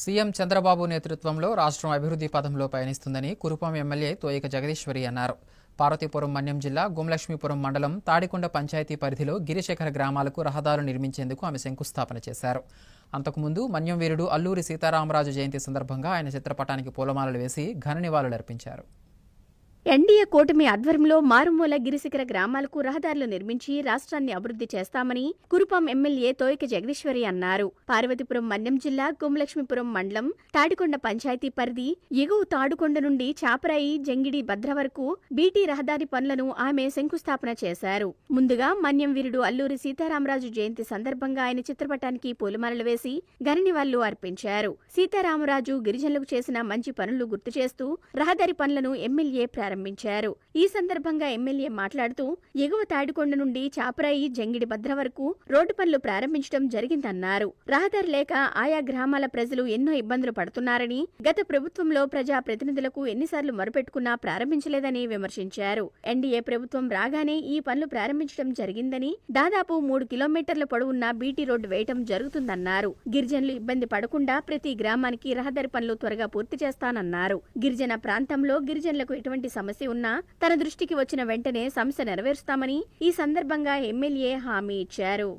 CM Chandrababu నేతృత్వంలో రాష్ట్రం అభివృద్ధి పథంలో పయనిస్తుందని కురుపాం ఎమ్మెల్యే తోయిక జగదీశ్వరి అన్నారు. పార్వతీపురం మన్యం జిల్లా గుమలక్ష్మీపురం మండలం తాడికొండ పంచాయతీ పరిధిలో గిరిశేఖర గ్రామాలకు రహదారులు నిర్మించేందుకు ఆమె శంకుస్థాపన చేశారు. అంతకుముందు మన్యం వీరుడు అల్లూరి సీతారామరాజు జయంతి సందర్భంగా ఆయన చిత్రపటానికి పూలమాలలు వేసి ఘన నివాళులర్పించారు. ఎన్డీఏ కూటమి ఆధ్వర్యంలో మారుమూల గిరిశిఖర గ్రామాలకు రహదారులు నిర్మించి రాష్ట్రాన్ని అభివృద్ధి చేస్తామని కురుపాం ఎమ్మెల్యే తోయిక జగదీశ్వరి అన్నారు. పార్వతీపురం మన్యం జిల్లా గుమలక్ష్మీపురం మండలం తాడికొండ పంచాయతీ పరిధి ఎగువ తాడుకొండ నుండి చాపరాయి జంగిడి భద్ర వరకు బీటీ రహదారి పనులను ఆమె శంకుస్థాపన చేశారు. ముందుగా మన్యం వీరుడు అల్లూరి సీతారామరాజు జయంతి సందర్భంగా ఆయన చిత్రపటానికి పూలమాలలు వేసి ఘననివాళులు అర్పించారు. సీతారామరాజు గిరిజనులకు చేసిన మంచి పనులు గుర్తు చేస్తూ రహదారి పనులను ఎమ్మెల్యే ప్రారంభించారు ఈ సందర్భంగా ఎమ్మెల్యే మాట్లాడుతూ ఎగువ తాడికొండ నుండి చాపరాయి జంగిడి భద్ర వరకు రోడ్డు పనులు ప్రారంభించడం జరిగిందన్నారు. రహదారి లేక ఆయా గ్రామాల ప్రజలు ఎన్నో ఇబ్బందులు పడుతున్నారని గత ప్రభుత్వంలో ప్రజా ప్రతినిధులకు ఎన్నిసార్లు మొరపెట్టుకున్నా ప్రారంభించలేదని విమర్శించారు. ఎన్డీఏ ప్రభుత్వం రాగానే ఈ పనులు ప్రారంభించడం జరిగిందని దాదాపు మూడు కిలోమీటర్ల పొడవున్న బీటీ రోడ్డు వేయటం జరుగుతుందన్నారు. గిరిజనులు ఇబ్బంది పడకుండా ప్రతి గ్రామానికి రహదారి పనులు త్వరగా పూర్తి చేస్తానన్నారు. గిరిజన ప్రాంతంలో గిరిజనులకు ఎటువంటి సమస్య ఉన్నా తన దృష్టికి వచ్చిన వెంటనే సమస్య నెరవేరుస్తామని ఈ సందర్భంగా ఎమ్మెల్యే హామీ ఇచ్చారు.